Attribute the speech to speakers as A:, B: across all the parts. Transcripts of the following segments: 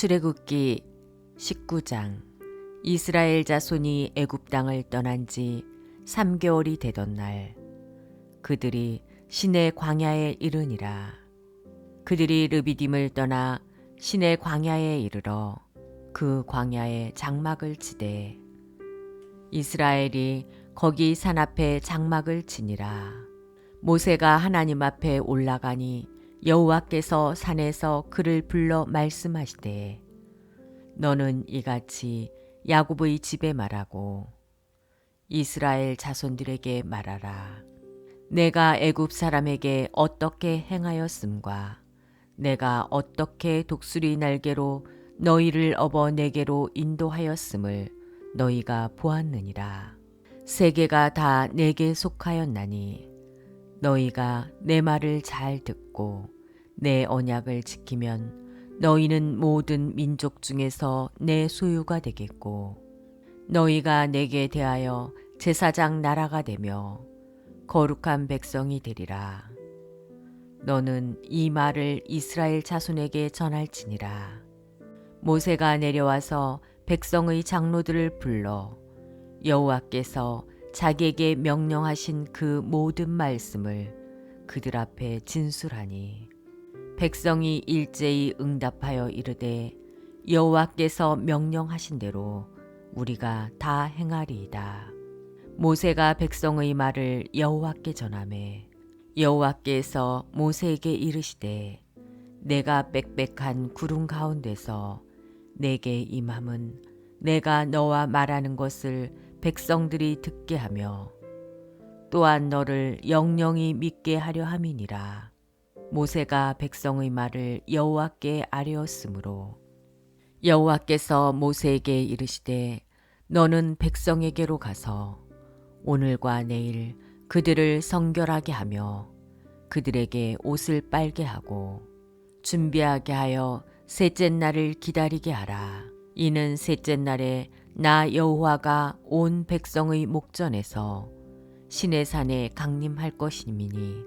A: 출애굽기 19장. 이스라엘 자손이 애굽 땅을 떠난 지 3개월이 되던 날 그들이 신의 광야에 이르니라. 그들이 르비딤을 떠나 신의 광야에 이르러 그 광야에 장막을 치되 이스라엘이 거기 산 앞에 장막을 치니라. 모세가 하나님 앞에 올라가니 여호와께서 산에서 그를 불러 말씀하시되 너는 이같이 야곱의 집에 말하고 이스라엘 자손들에게 말하라. 내가 애굽 사람에게 어떻게 행하였음과 내가 어떻게 독수리 날개로 너희를 업어 내게로 인도하였음을 너희가 보았느니라. 세계가 다 내게 속하였나니 너희가 내 말을 잘 듣고 내 언약을 지키면 너희는 모든 민족 중에서 내 소유가 되겠고 너희가 내게 대하여 제사장 나라가 되며 거룩한 백성이 되리라. 너는 이 말을 이스라엘 자손에게 전할지니라. 모세가 내려와서 백성의 장로들을 불러 여호와께서 자기에게 명령하신 그 모든 말씀을 그들 앞에 진술하니 백성이 일제히 응답하여 이르되 여호와께서 명령하신 대로 우리가 다 행하리이다. 모세가 백성의 말을 여호와께 전하매 여호와께서 모세에게 이르시되 내가 빽빽한 구름 가운데서 내게 임함은 내가 너와 말하는 것을 백성들이 듣게 하며 또한 너를 영영히 믿게 하려 함이니라. 모세가 백성의 말을 여호와께 아뢰었으므로 여호와께서 모세에게 이르시되 너는 백성에게로 가서 오늘과 내일 그들을 성결하게 하며 그들에게 옷을 빨게 하고 준비하게 하여 셋째 날을 기다리게 하라. 이는 셋째 날에 나 여호와가 온 백성의 목전에서 신의 산에 강림할 것임이니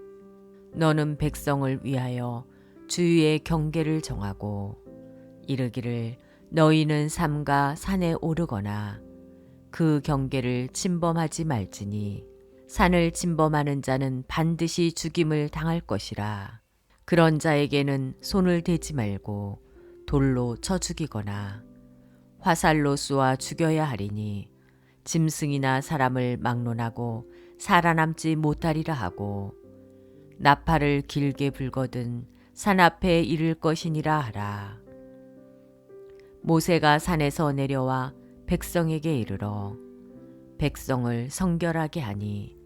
A: 너는 백성을 위하여 주위의 경계를 정하고 이르기를 너희는 삼가 산에 오르거나 그 경계를 침범하지 말지니 산을 침범하는 자는 반드시 죽임을 당할 것이라. 그런 자에게는 손을 대지 말고 돌로 쳐 죽이거나 화살로 쏘아 죽여야 하리니 짐승이나 사람을 막론하고 살아남지 못하리라 하고 나팔을 길게 불거든 산 앞에 이를 것이니라 하라. 모세가 산에서 내려와 백성에게 이르러 백성을 성결하게 하니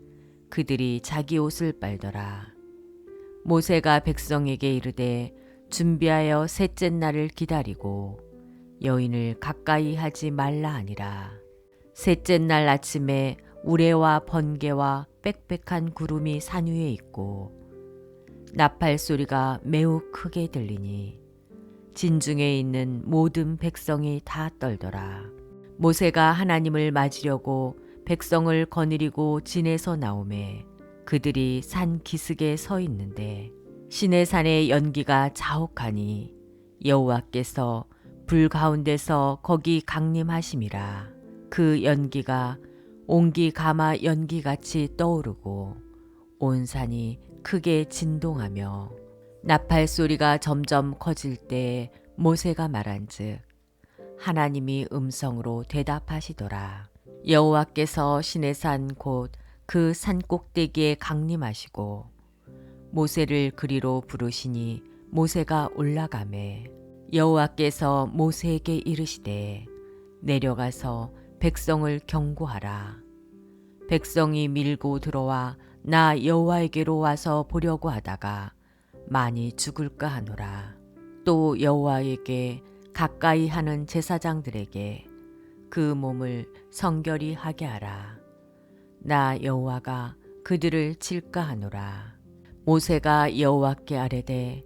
A: 그들이 자기 옷을 빨더라. 모세가 백성에게 이르되 준비하여 셋째 날을 기다리고 여인을 가까이 하지 말라 하니라. 셋째 날 아침에 우레와 번개와 빽빽한 구름이 산 위에 있고 나팔 소리가 매우 크게 들리니 진중에 있는 모든 백성이 다 떨더라. 모세가 하나님을 맞으려고 백성을 거느리고 진에서 나오매 그들이 산 기슭에 서 있는데 시내 산의 연기가 자욱하니 여호와께서 불 가운데서 거기 강림하심이라. 그 연기가 옹기 가마 연기같이 떠오르고 온 산이 크게 진동하며 나팔 소리가 점점 커질 때 모세가 말한즉 하나님이 음성으로 대답하시더라. 여호와께서 신의 산곧 그 산 꼭대기에 강림하시고 모세를 그리로 부르시니 모세가 올라가매 여호와께서 모세에게 이르시되 내려가서 백성을 경고하라. 백성이 밀고 들어와 나 여호와에게로 와서 보려고 하다가 많이 죽을까 하노라. 또 여호와에게 가까이 하는 제사장들에게 그 몸을 성결히 하게 하라. 나 여호와가 그들을 칠까 하노라. 모세가 여호와께 아뢰되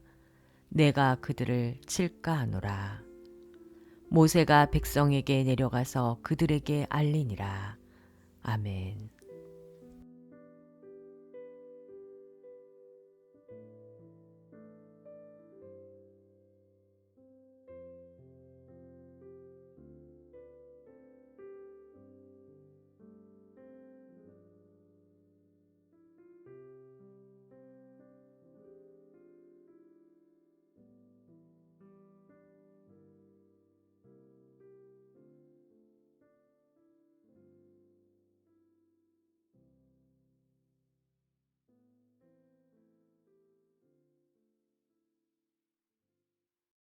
A: 내가 그들을 칠까 하노라. 모세가 백성에게 내려가서 그들에게 알리니라. 아멘.